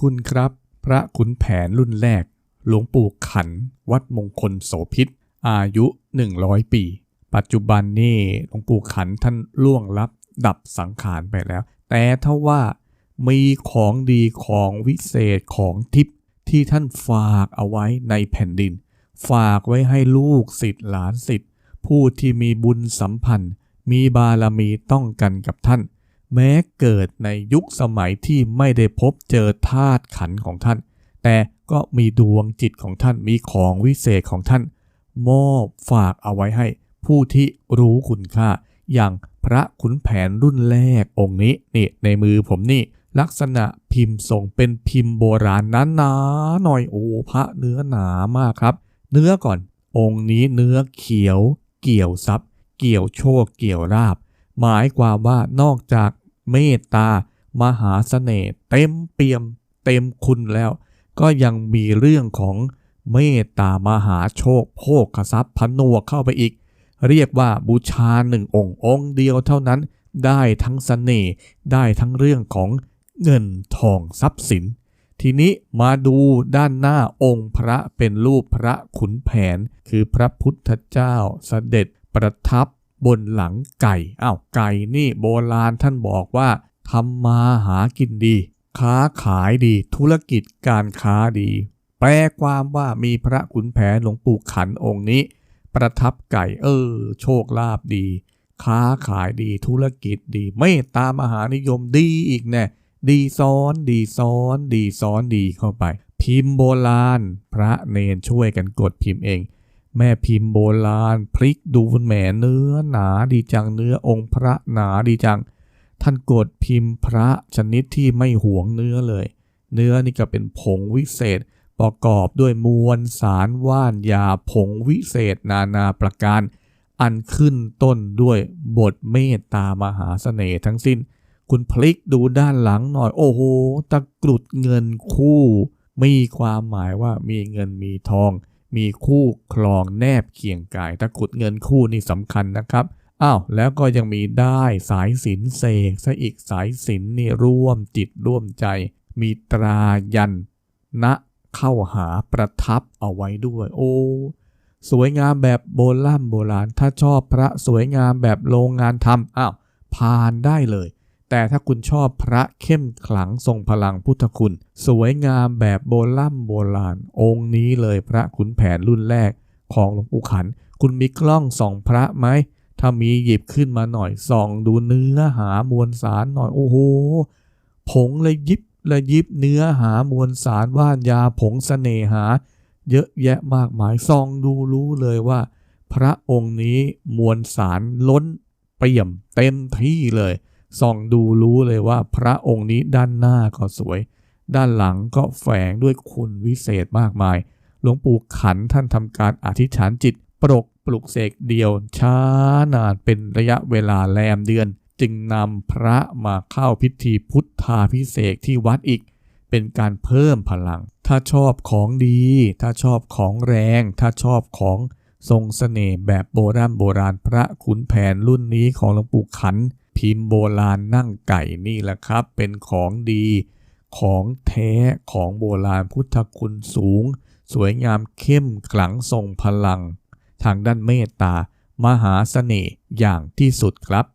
คุณครับ พระขุนแผนรุ่นแรก หลวงปู่ขัน วัดมงคลโสพิษ อายุ 100 ปี ปัจจุบันนี่หลวงปู่ขันท่านล่วงลับดับสังขารไปแล้ว แต่ถ้าว่ามีของดีของวิเศษของทิพย์ที่ท่านฝากเอาไว้ในแผ่นดิน ฝากไว้ให้ลูกศิษย์หลานศิษย์ผู้ที่มีบุญสัมพันธ์ มีบารมีต้องกันกับท่าน แม้เกิดในยุคสมัยที่ไม่ได้พบเจอธาตุขันของท่าน แต่ก็มีดวงจิตของท่านมีของวิเศษของท่าน มอบฝากเอาไว้ให้ ผู้ที่รู้คุณค่า อย่างพระขุนแผนรุ่นแรกองค์นี้นี่ในมือผมนี่ ลักษณะพิมพ์ทรงเป็นพิมพ์โบราณนั้นหนาหน่อยโอ้พระเนื้อหนามากครับ เนื้อก่อน องค์นี้เนื้อเขียว เกี่ยวทรัพย์ เกี่ยวโชคเกี่ยวราบหมายความว่านอกจาก เมตตามหาเสน่ห์เต็มเปี่ยมเต็มคุณแล้ว ก็ยังมีเรื่องของเมตตามหาโชคโภคทรัพย์พนวกเข้าไปอีก เรียกว่าบูชาหนึ่งองค์องค์เดียวเท่านั้น ได้ทั้งเสน่ห์ได้ทั้งเรื่องของเงินทองทรัพย์สิน ทีนี้มาดูด้านหน้าองค์พระเป็นรูปพระขุนแผน คือพระพุทธเจ้าสเสด็จประทับ บนหลังไก่อ้าวไก่นี่โบราณท่านบอกว่าทำมาหากินดี ค้าขายดี ธุรกิจการค้าดี แปลความว่ามีพระขุนแผนหลวงปู่ขันองค์นี้ ประทับไก่เออ โชคลาภดี ค้าขายดีธุรกิจดี เมตตามหานิยมดีอีกแน่ดีซ้อนดีซ้อน ดีซ้อนดีเข้าไป พิมพ์โบราณ พระเนนช่วยกันกดพิมพ์เอง แม่พิมพ์โบราณ พลิกดูแหมเนื้อหนาดีจังเนื้อองค์พระหนาดีจัง ท่านกดพิมพ์พระชนิดที่ไม่หวงเนื้อเลย เนื้อนี่ก็เป็นผงวิเศษ ประกอบด้วยมวลสารว่านยาผงวิเศษนานาประการ อันขึ้นต้นด้วยบทเมตตามหาเสน่ห์ทั้งสิ้น คุณพลิกดูด้านหลังหน่อยโอ้โหตะกรุดเงินคู่ มีความหมายว่ามีเงินมีทอง มีคู่ครองแนบเคียงกายตะกุดเงินคู่นี่สำคัญนะครับอ้าวแล้วก็ยังมีได้สายสินเสกซะอีกสายสินนี่ร่วมจิตร่วมใจ มีตรายันณเข้าหาประทับเอาไว้ด้วย โอ้สวยงามแบบโบราณโบราณ ถ้าชอบพระสวยงามแบบโรงงานทำอ้าวผ่านได้เลย แต่ถ้าคุณชอบพระเข้มขลังทรงพลังพุทธคุณ สวยงามแบบโบราณโบราณ องค์นี้เลยพระขุนแผนรุ่นแรกของหลวงปู่ขัน คุณมีกล้องส่องพระไหม ถ้ามีหยิบขึ้นมาหน่อยส่องดูเนื้อหามวลสารหน่อยโอ้โห ผงเลยยิบเลยยิบเนื้อหามวลสารว่านยาผงเสน่หา เยอะแยะมากมายส่องดูรู้เลยว่า พระองค์นี้มวลสารล้นเปี่ยมเต็มที่เลย ส่องดูรู้เลยว่าพระองค์นี้ด้านหน้าก็สวย ด้านหลังก็แฝงด้วยคุณวิเศษมากมาย หลวงปู่ขันท่านทำการอธิษฐานจิต ปรกปลุกเสกเดียว ช้านานเป็นระยะเวลาแรมเดือน จึงนำพระมาเข้าพิธีพุทธาพิเศษที่วัดอีก เป็นการเพิ่มพลัง ถ้าชอบของดี ถ้าชอบของแรง ถ้าชอบของทรงเสน่ห์แบบโบราณโบราณพระขุนแผนรุ่นนี้ของหลวงปู่ขัน พิมพ์โบราณนั่งไก่นี่แหละครับ เป็นของดีของแท้ของโบราณพุทธคุณสูง สวยงามเข้มขลังทรงพลัง ทางด้านเมตตามหาเสน่ห์อย่างที่สุดครับ